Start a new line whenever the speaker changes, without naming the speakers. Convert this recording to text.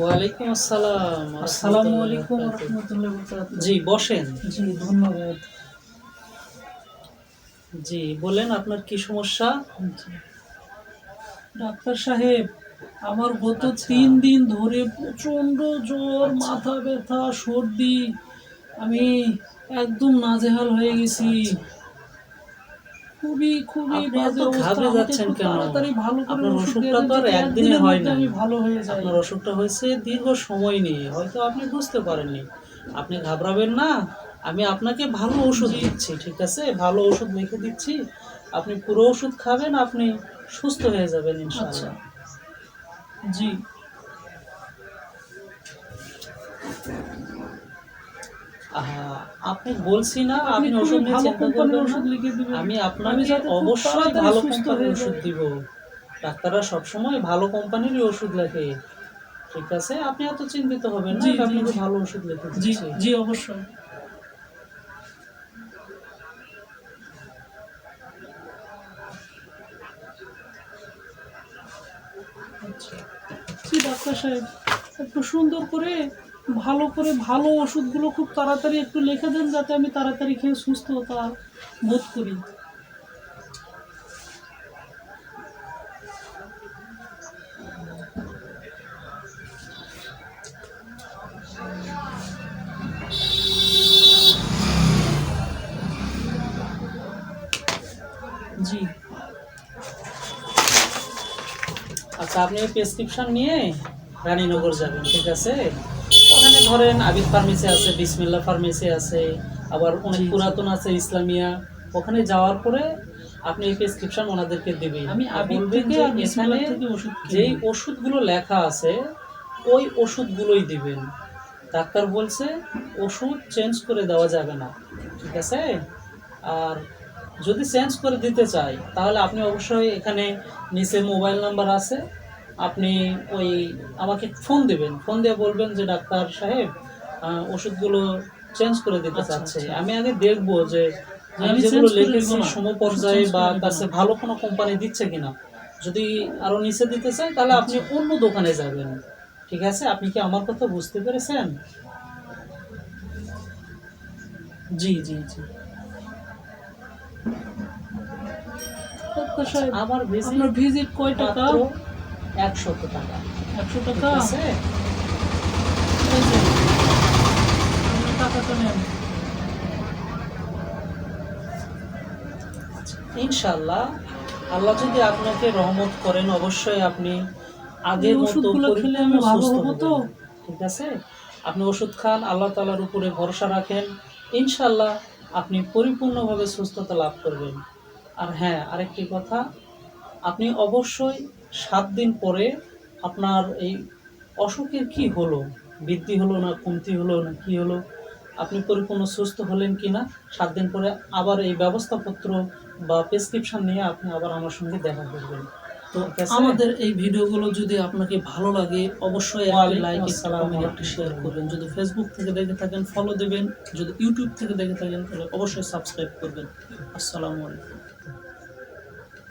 ওয়ালাইকুম আসসালাম
আসসালামু আলাইকুম
রহমতুল্লাহ জি বসেন।
জি ধন্যবাদ।
জি বলেন আপনার কি সমস্যা?
ডাক্তার সাহেব আমার গত
আচ্ছা।
তিন দিন ধরে প্রচণ্ড জ্বর মাথা ব্যথা সর্দি আমি একদম নাজেহাল হয়ে গেছি। খুবই খুবই
ঘাবড়ে যাচ্ছেন কেন? আপনার অসুখটা তো আর একদিনে হয়।
আমি ভালো হয়ে যাই।
আপনার অসুখটা হয়েছে দীর্ঘ সময় নিয়ে। হয়তো আপনি বুঝতে পারেননি। আপনি ঘাবড়াবেন না। আমি আপনাকে ভালো ওষুধ দিচ্ছি ঠিক আছে? ভালো ওষুধ লিখে দিচ্ছি। আপনি পুরো ওষুধ খাবেন আপনি সুস্থ হয়ে যাবেন
আচ্ছা।
ইনশাআল্লাহ
জি।
আহা, আপনি বলছি না
আপনি
আপনি ওষুধ নিয়ে চিন্তা করবেন
ওষুধ লিখে দিবেন।
আমি
আমি
আপনাকে অবশ্যই ভালো কোম্পানির ওষুধ। দিব। ডাক্তাররা সবসময় ভালো কোম্পানিরই ওষুধ লেখে। ঠিক আছে? আপনি এত চিন্তিত হবেন না আমি আপনাকে ভালো ওষুধ লিখে
জি জি অবশ্যই। আচ্ছা। ডাক্তার সাহেব একটু সুন্দর করে ভালো করে ভালো ওষুধগুলো খুব তাড়াতাড়ি একটু লিখে দেন যাতে আমি তাড়াতাড়ি খেয়ে সুস্থতা বোধ করি। জি।
আচ্ছা আপনি প্রেসক্রিপশন নিয়ে রানীনগর যাবেন, ঠিক আছে? ধরেন আবিদ ফার্মেসি আছে বিসমিল্লা ফার্মেসি আছে আবার অনেক। পুরাতন আছে ইসলামিয়া। ওখানে যাওয়ার পরে আপনি এই প্রেসক্রিপশন ওনাদেরকে দেবেন
আমি আবির থেকে
এখানে যেই ওষুধগুলো লেখা আছে ওই ওষুধগুলোই দিবেন। ডাক্তার বলছে ওষুধ চেঞ্জ করে দেওয়া যাবে না। ঠিক আছে? আর যদি চেঞ্জ করে দিতে চাই তাহলে আপনি অবশ্যই এখানে নিচে মোবাইল নাম্বার আছে। আপনি ওই আমাকে ফোন দেবেন। ফোন দিয়ে বলবেন যে ডাক্তার সাহেব ওষুধগুলো চেঞ্জ করে দিতে
আচ্ছা,
চাচ্ছে।
আচ্ছা।
আমি আগে দেখব যে আমি যেগুলো লিখেছি সমপর্যায়ে বা কাছে ভালো কোনো কোম্পানি দিচ্ছে কিনা যদি আরও নিচে দিতে চাই তাহলে আপনি
আচ্ছা।
অন্য দোকানে যাবেন। ঠিক আছে? আপনি কি আমার কথা বুঝতে পেরেছেন?
জি জি জি।
আমার ভিজিট
আপনার ভিজিট কয় টাকা?
একশত টাকা।
একশো টাকা?
আছে?
টাকাটা নেন।
ইনশাল্লাহ আল্লাহ যদি আপনাকে রহমত করেন অবশ্যই আপনি আগের মতো
তো?
ঠিক আছে? আপনি ওষুধ খান আল্লাহ তালার উপরে ভরসা রাখেন। ইনশাল্লাহ আপনি পরিপূর্ণভাবে সুস্থতা লাভ করবেন। আর হ্যাঁ আরেকটি কথা আপনি অবশ্যই সাত দিন পরে আপনার এই অসুখের কি হলো? বৃদ্ধি হলো না কমতি হলো না কি হলো? আপনি পরিপূর্ণ সুস্থ হলেন কি না সাত দিন পরে আবার এই ব্যবস্থাপত্র বা প্রেসক্রিপশন নিয়ে আপনি আবার আমার সঙ্গে দেখা করবেন।
তো আমাদের এই ভিডিওগুলো যদি আপনাকে ভালো লাগে অবশ্যই একটা
ওয়ালাইকুম
লাইক একটা শেয়ার করবেন। যদি ফেসবুক থেকে দেখে থাকেন ফলো দেবেন। যদি ইউটিউব থেকে দেখে থাকেন তাহলে অবশ্যই সাবস্ক্রাইব করবেন। আসসালামু আলাইকুম।